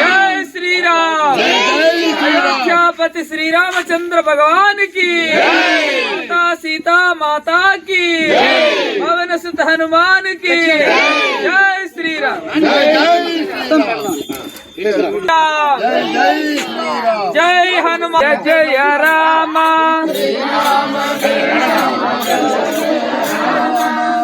జై శ్రీరామ్. అయోధ్యాపతి శ్రీరామచంద్ర భగవాన్కి మాతా సీతా మాతా కి పవన సుత హనుమాన్కి జై శ్రీరామ్. జై హనుమాన్ జయ జయ రామ.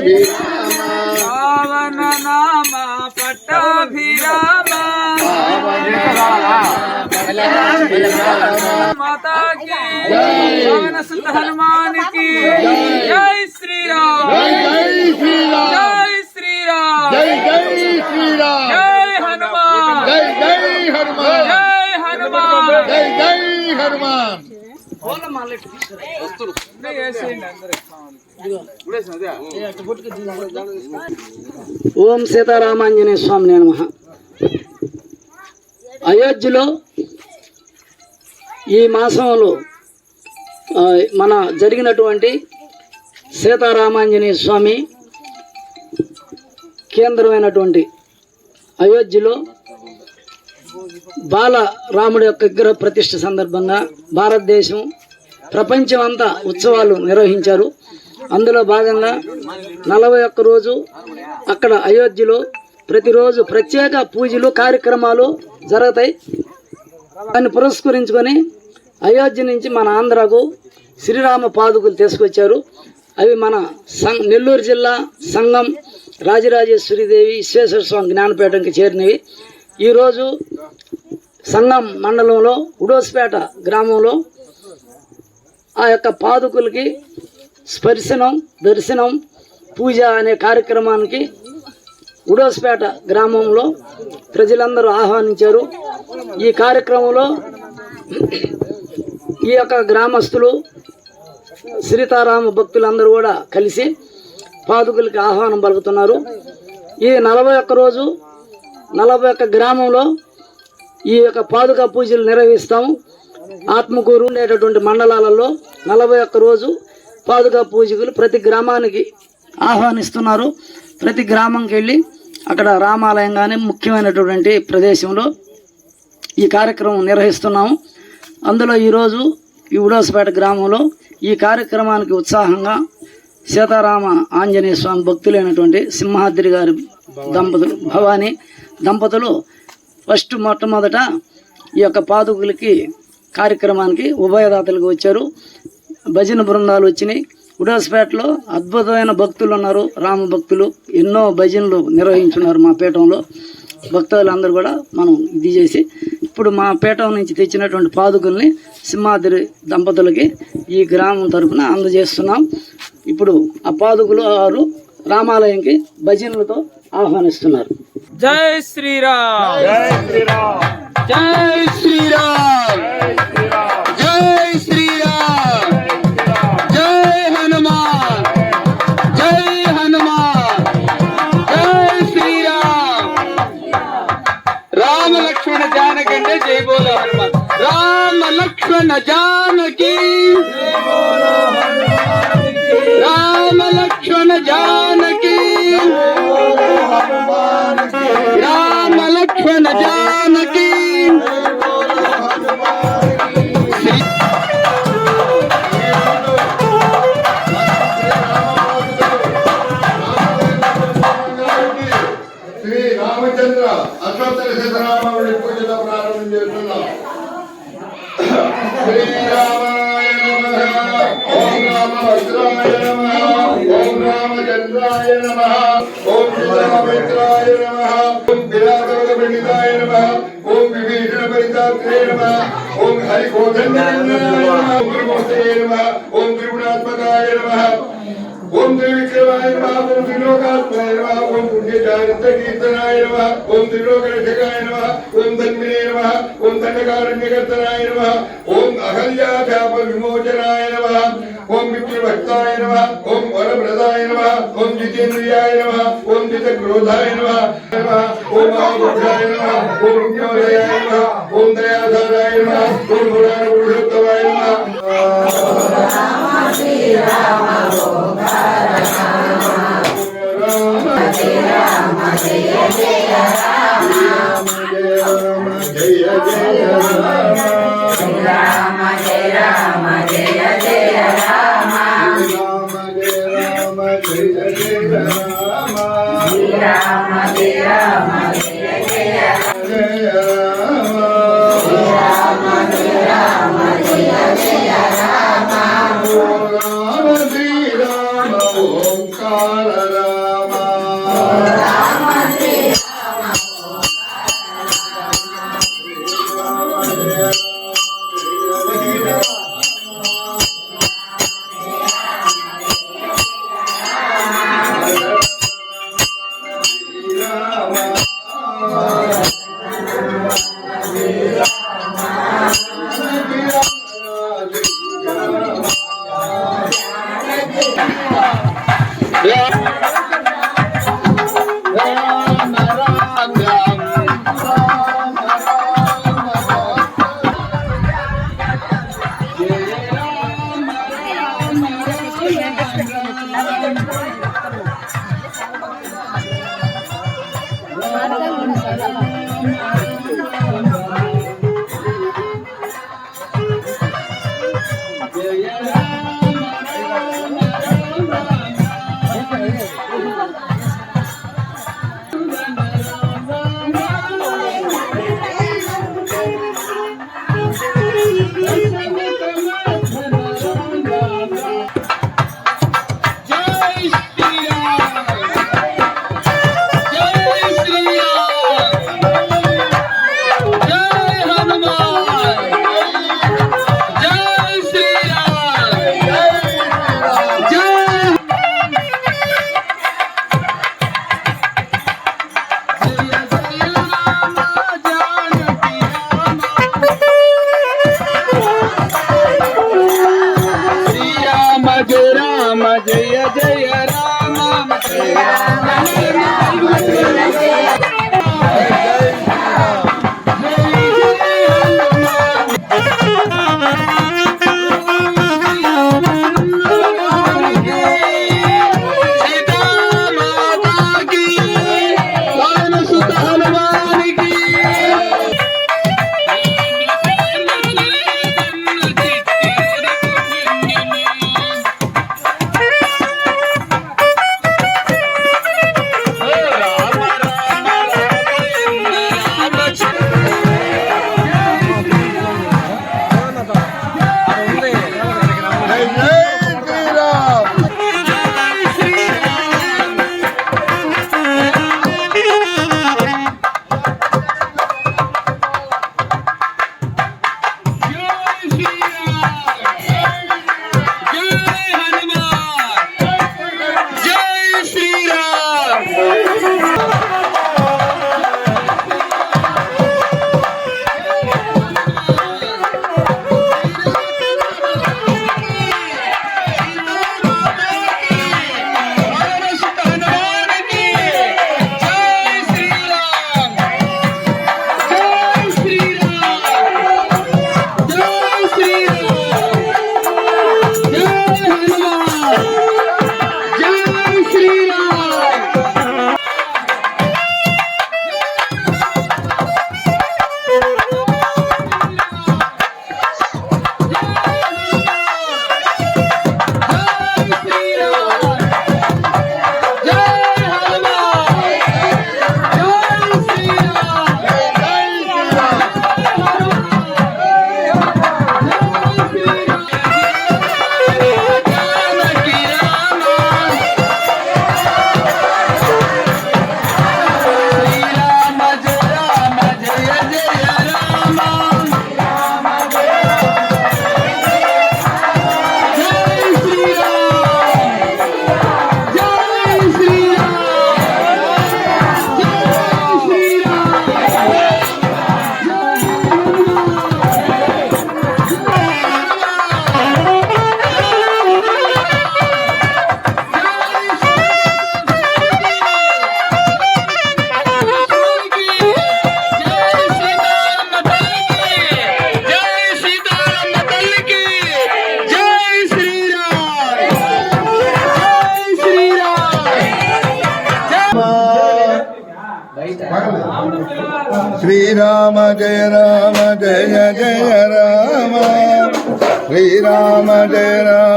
पावन नामा पट्टाभिरामा माता की जय। सुत हनुमान की जय श्री राम जय श्री राम जय श्री राम जय जय श्री राम जय हनुमान। जय जय हनुमान। जय हनुमान। जय जय हनुमान। ఓం సీతారామాంజనేయ స్వామి నమ. అయోధ్యలో ఈ మాసంలో మన జరిగినటువంటి సీతారామాంజనేయ స్వామి కేంద్రమైనటువంటి అయోధ్యలో బాలరాముడి యొక్క విగ్రహ ప్రతిష్ఠ సందర్భంగా భారతదేశం ప్రపంచం అంతా ఉత్సవాలు నిర్వహించారు. అందులో భాగంగా నలభై ఒక్క రోజు అక్కడ అయోధ్యలో ప్రతిరోజు ప్రత్యేక పూజలు కార్యక్రమాలు జరుగుతాయి. దాన్ని పురస్కరించుకొని అయోధ్య నుంచి మన ఆంధ్రాకు శ్రీరామ పాదుకులు తీసుకొచ్చారు. అవి మన సం నెల్లూరు జిల్లా సంఘం రాజరాజేశ్వరిదేవి విశ్వేశ్వర స్వామి జ్ఞానపీఠంకి చేరినవి. ఈరోజు సంగం మండలంలో ఉడోస్పేట గ్రామంలో ఆ యొక్క పాదుకులకి స్పర్శనం దర్శనం పూజ అనే కార్యక్రమానికి ఉడోస్పేట గ్రామంలో ప్రజలందరూ ఆహ్వానించారు. ఈ కార్యక్రమంలో ఈ యొక్క గ్రామస్తులు సీతారామ భక్తులందరూ కూడా కలిసి పాదుకులకి ఆహ్వానం పలుకుతున్నారు. ఈ నలభై ఒక్క రోజు నలభై ఒక్క గ్రామంలో ఈ యొక్క పాదుక పూజలు నిర్వహిస్తాము ఆత్మకూరు ఉండేటటువంటి మండలాలలో నలభై ఒక్క రోజు పాదుక పూజకులు ప్రతి గ్రామానికి ఆహ్వానిస్తున్నారు. ప్రతి గ్రామంకి వెళ్ళి అక్కడ రామాలయం కానీ ముఖ్యమైనటువంటి ప్రదేశంలో ఈ కార్యక్రమం నిర్వహిస్తున్నాము. అందులో ఈరోజు ఈ ఉడోసపేట గ్రామంలో ఈ కార్యక్రమానికి ఉత్సాహంగా సీతారామ ఆంజనేయ స్వామి భక్తులైనటువంటి సింహాద్రి గారి దంపతులు భవానీ దంపతులు ఫస్ట్ మొట్టమొదట ఈ యొక్క పాదుకులకి కార్యక్రమానికి ఉభయదాతలకు వచ్చారు. భజన బృందాలు వచ్చినాయి. ఉడాస్పేటలో అద్భుతమైన భక్తులు ఉన్నారు. రామ భక్తులు ఎన్నో భజనలు నిర్వహించున్నారు మా పీఠంలో. భక్తులందరూ కూడా మనం ఇది చేసి ఇప్పుడు మా పీఠం నుంచి తెచ్చినటువంటి పాదుకుల్ని సింహాద్రి దంపతులకి ఈ గ్రామం తరఫున అందజేస్తున్నాం. ఇప్పుడు ఆ పాదుకులు వారు రామాలయంకి భజనలతో ఆహ్వానిస్తున్నారు జై శ్రీరామ్ జై శ్రీరామ్ జై శ్రీరామ్ జై శ్రీరామ్ జై హనుమాన్ జై హనుమాన్ జై శ్రీరామ్ రామ లక్ష్మణ జానకి అంటే జై బోలో హనుమాన్ రామ లక్ష్మణ జానకి రామ రామ లక్ష్మణ ఓం ఓం త్రిమూర్తయే నమః. ఓం త్రిగుణాత్మకాయ నమః. ఓం త్రివిక్రమాయ నమః. ఓం త్రిలోకాత్మాయ నమః. ఓం పుణ్యచారిత కీర్తనాయ నమః. ఓం త్రిలోకరక్షకాయ నమః. ఓం ధన్వినే నమః. ఓం దండకారణ్యకర్తనాయ నమః. ఓం అహల్యాచాప విమోచనాయ నమః. ఓం విప్రభక్తాయ నమః ఓం వరప్రదాయ నమః ఓం జితేంద్రియాయ నమః ఓం జితక్రోధాయ నమః నమః ఓం ఆయుధాయ నమః ఓం రుక్మోదయాయ నమః ఓం దయాధారాయ నమః ఓం పురాణ పురుషోత్తమాయ నమః జయ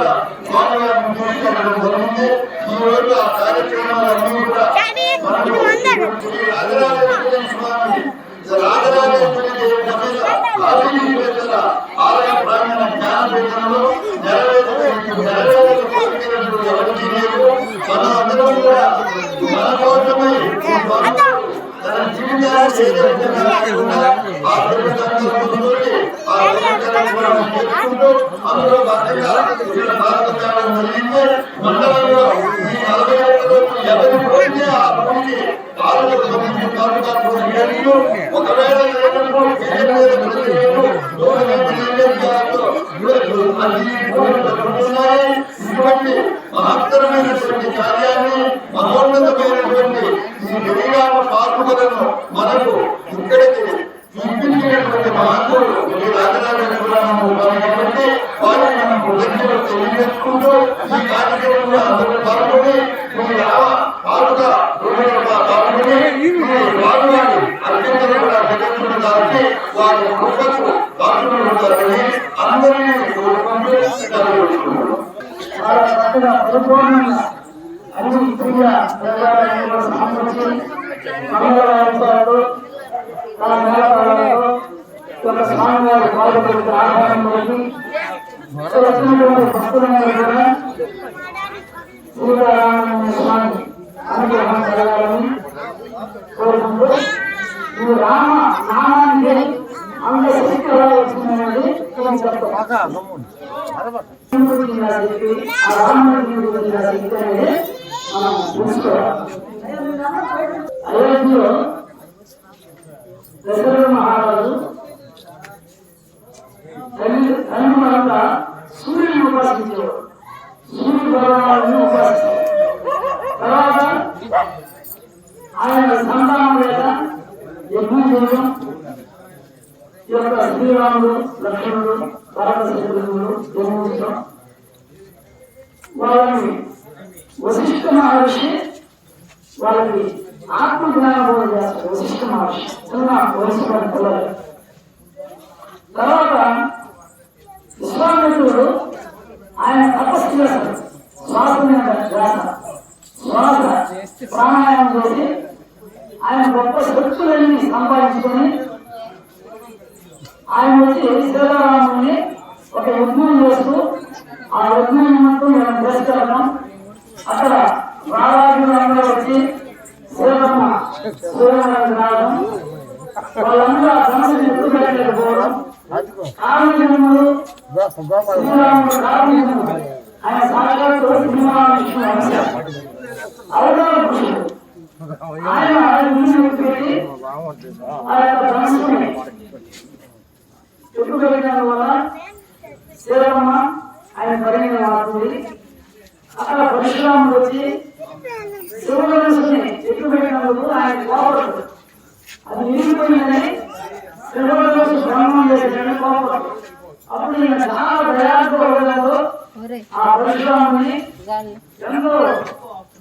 కూడా స్వామివారిని తీసుకెళ్ళడం జరిగింది ఈ రోజు ఆ కార్యక్రమాలన్నీ కూడా మనకు స్వామి ఆలయ ప్రాంగణ నెరవేర్చ అందులో భాగంగా భారతదేశం జరిగింది మండలంలో ఈ నలభై ఎవరి పోతే ఆ సంబంధించిన ఒకవేళ ఇటువంటి మహత్తరమైనటువంటి కార్యాలు అన్ని ప్రియ దేవాలయంలో సామర్థ్యం నేలపాలలో ఒక స్వామివారి పాదకులకు ఆహ్వానం వచ్చినటువంటి భక్తులందరూ కూడా స్వామి అనుగ్రహం కలగాలని కోరుకుంటూ ఈ రామ నామానికి అంత శక్తి వచ్చిందనేది చెప్తాం. దేవుడికి ఇలా శక్తి, ఆ రాముడికి ఇలా శక్తి అనేది మనం అయోధ్యలో దశరథ మహారాజు తల్లి తల్లి సూర్యుని ఉపాసించేవాడు సూర్య భగవాన్ని ఉపాసించేవాడు తర్వాత ఆయన సంతానం లేక యజ్ఞం చేయడం ఈ యొక్క శ్రీరాముడు లక్ష్మణుడు భారతదేశంలో వాళ్ళని వశిష్ఠ మహర్షి వాళ్ళకి ఆత్మ జ్ఞానం చేస్తారు వశిష్ఠ మహర్షి. చిన్న వయసు పిల్లలు. తర్వాత విశ్వామిత్రుడు ఆయన తపస్సు చేశాడు శ్వాస మీద శ్వాస శ్వాస ప్రాణాయామం చేసి ఆయన గొప్ప శక్తులన్నీ సంపాదించుకొని ఆయన వచ్చి సీతారాముని ఒక యజ్ఞం చేస్తూ ఆ యజ్ఞం మొత్తం మనం అక్కడ రారాజులు అందరూ వచ్చి సీతమ్మ సూర్యనారాయణ రావడం. వాళ్ళందరూ ఆ సమస్యను ఎప్పుడు పెట్టలేకపోవడం శ్రీరాముడు కారణజన్ముడు ఆయన అవతార. పురుషుడు ఆయన ఆయన ముందు పెట్టి ఆ యొక్క చుట్టూ పెట్టడం వల్ల శ్రీరామ ఆయన పరిణయం అవుతుంది అక్కడ పరశురాముడు వచ్చి శివధనుసుని చుట్టూ పెట్టినందుకు ఆయన కోపడతాడు అది నిలిగిపోయిందని శివధనుసు బ్రహ్మం చేసేటని కోపడతాడు అప్పుడు ఈయన చాలా దయాత్మకంలో ఆ పరశురాముని ఎంతో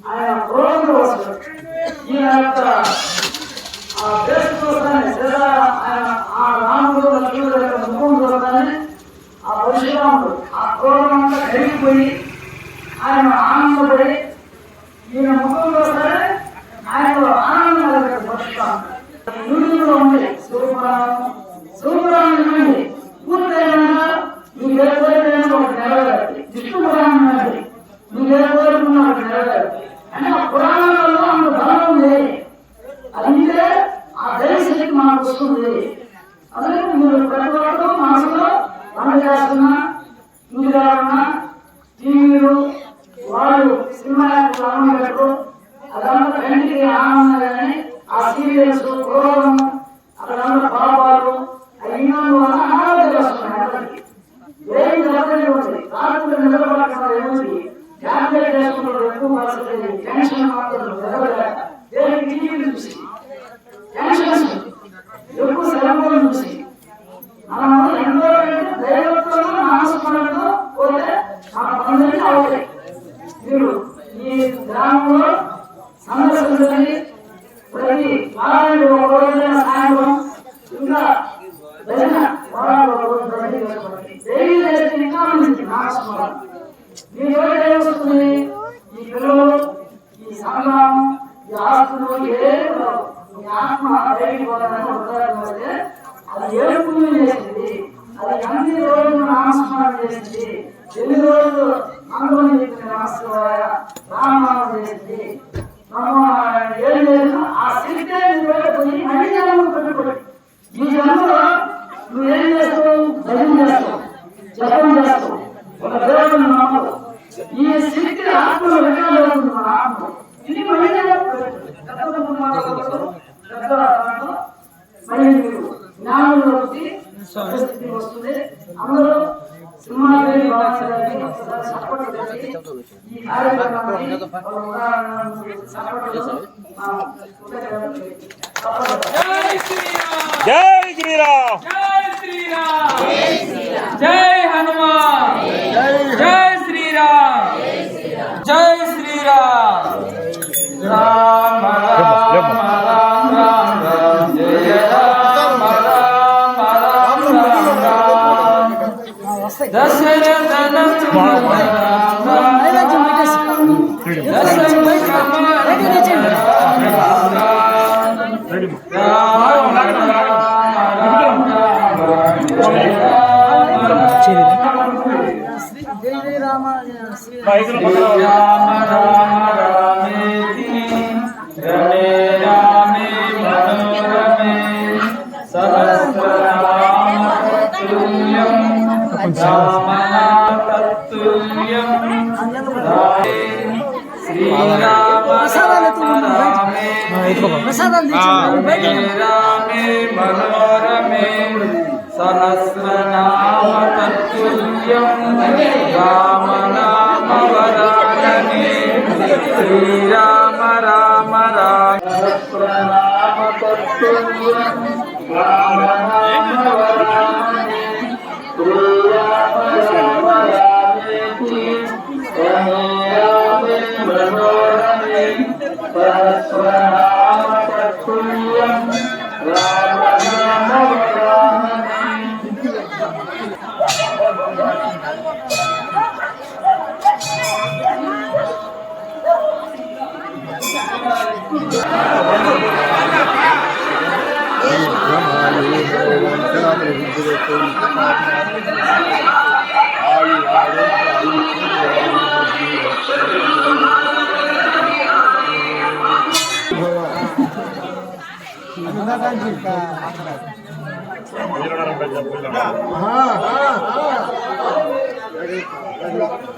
ఆయన క్రోధంలో వస్తాడు ఈయన యొక్క దేశం చూస్తానే సదా ఆ రాముడు లక్ష్మణుడు యొక్క ముఖం చూస్తానే ఆ పరశురాముడు ఆ క్రోధం అంతా కరిగిపోయి ఆయన ఆనందపడి ఈయన ముఖం చూస్తానే ఆయనలో ఆనందం కలగదు పరశురాముడు. యూట్యూబ్లో ఉంది సూపరాము సూపరాము నుండి పూర్తయినా మీకు ఏ కోరికైనా ఒకటి నెరవేరాలి విష్ణు పురాణం ఒకటి నెరవేరాలి అంటే ఆ పురాణాలలో అంత బలం ఉంది అందుకే ఆ దైవశక్తి మనకు వస్తుంది అందుకే మీరు ప్రతి ఒక్కరు మనసులో వంట చేస్తున్నా ఇంటిగా ఉన్నా టీవీలు వాళ్ళు సినిమా ఆనందం పెట్టరు అదంతా కంటికి ఆనందం కానీ ఆ సీరియల్స్ క్రోధం అక్కడ తత్తుల్యం రామనాథతుల్యం రామే శ్రీరామ రామే రామే. రామే మనోరమే సహస్రనామ తత్తుల్యం రామనామ వరాననే శ్రీరామ 아, 아, 아. 아, 아. 아